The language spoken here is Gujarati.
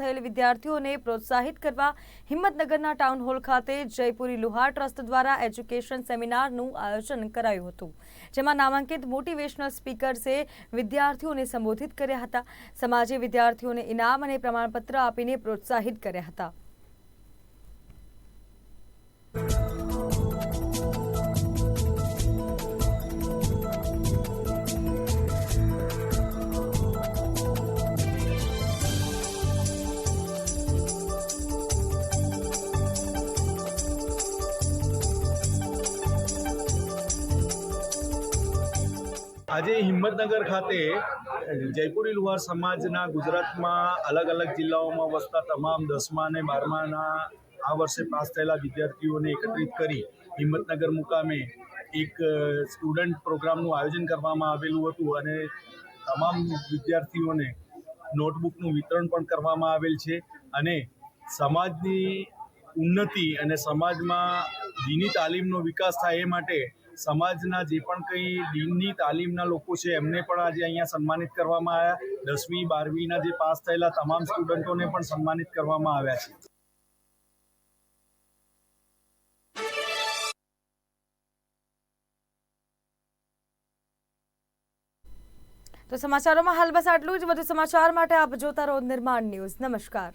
થયેલ વિદ્યાર્થીઓને પ્રોત્સાહિત કરવા હિંમતનગરના ટાઉન હોલ ખાતે જયપુરી લુહાર ટ્રસ્ટ દ્વારા એજ્યુકેશન સેમિનારનું આયોજન કરાયું હતું, જેમાં નામાંકિત મોટિવેશનલ સ્પીકર્સે વિદ્યાર્થીઓને સંબોધિત કર્યા હતા. સમાજે વિદ્યાર્થીઓને ઇનામ અને પ્રમાણપત્ર આપીને પ્રોત્સાહિત કર્યા હતા. આજે હિંમતનગર ખાતે જયપુરી લુહાર સમાજના ગુજરાતમાં અલગ અલગ જિલ્લાઓમાં વસતા તમામ દસમા અને બારમાના આ વર્ષે પાસ થયેલા વિદ્યાર્થીઓને એકત્રિત કરી હિંમતનગર મુકામે એક સ્ટુડન્ટ પ્રોગ્રામનું આયોજન કરવામાં આવેલું હતું અને તમામ વિદ્યાર્થીઓને નોટબુકનું વિતરણ પણ કરવામાં આવેલ છે અને સમાજની ઉન્નતિ અને સમાજમાં દીની તાલીમનો વિકાસ થાય એ માટે સમાજના જે પણ કંઈ દીનની તાલીમના લોકો છે, એમને પણ આજે અહીંયા સન્માનિત કરવામાં આવ્યા. દસમી, બારમીના જે પાસ થયેલા તમામ સ્ટુડન્ટોને પણ સન્માનિત કરવામાં આવ્યા છે. તો સમાચારોમાં હાલ બસ આટલું જ. વધુ સમાચાર માટે આપ જોતા રહો નિર્માણ ન્યૂઝ. નમસ્કાર.